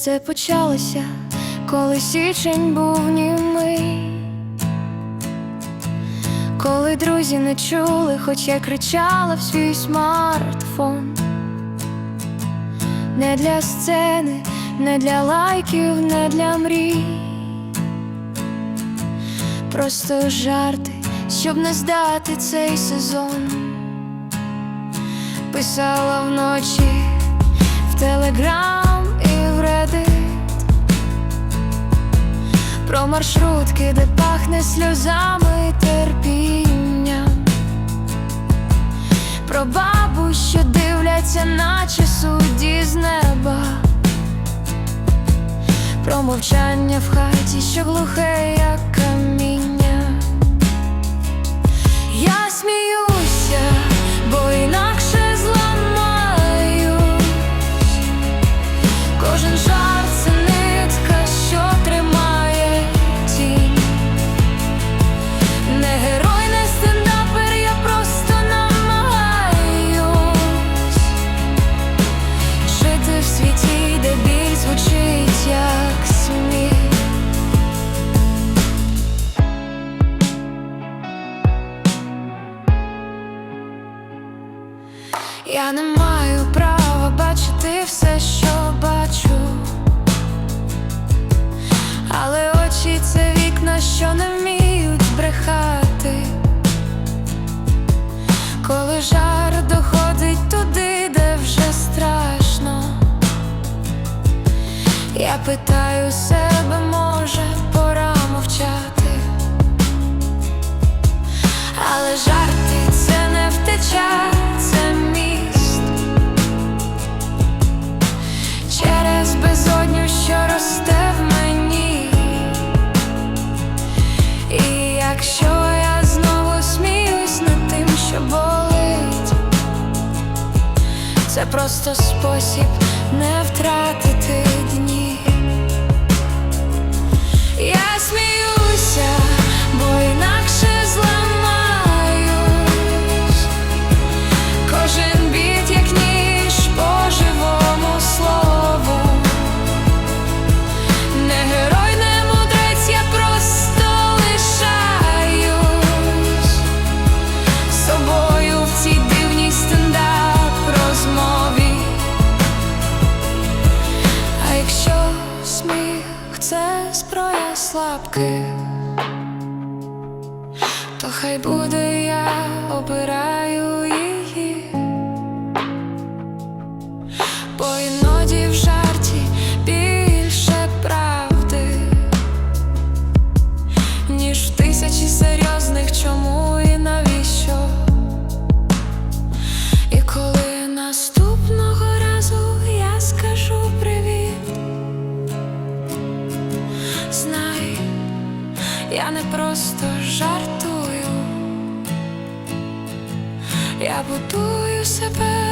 Це почалося, коли січень був німий. Коли друзі не чули, хоч я кричала в свій смартфон. Не для сцени, не для лайків, не для мрій. Просто жарти, щоб не здати цей сезон. Писала вночі в телеграм Про маршрутки, де пахне сльозами і терпінням. Про бабу, що дивляться, наче судді з неба. Про мовчання в хаті, що глухе, як каміння. Я сміюся, Я не маю права бачити все, що бачу, але очі це вікна, що не вміють брехати, коли жар доходить туди, де вже страшно. Я питаю себе, може, пора мовчати. Але жарти це не втеча, просто спосіб не втратити слабких то хай буде я обираю її, Я не просто жартую, я будую себе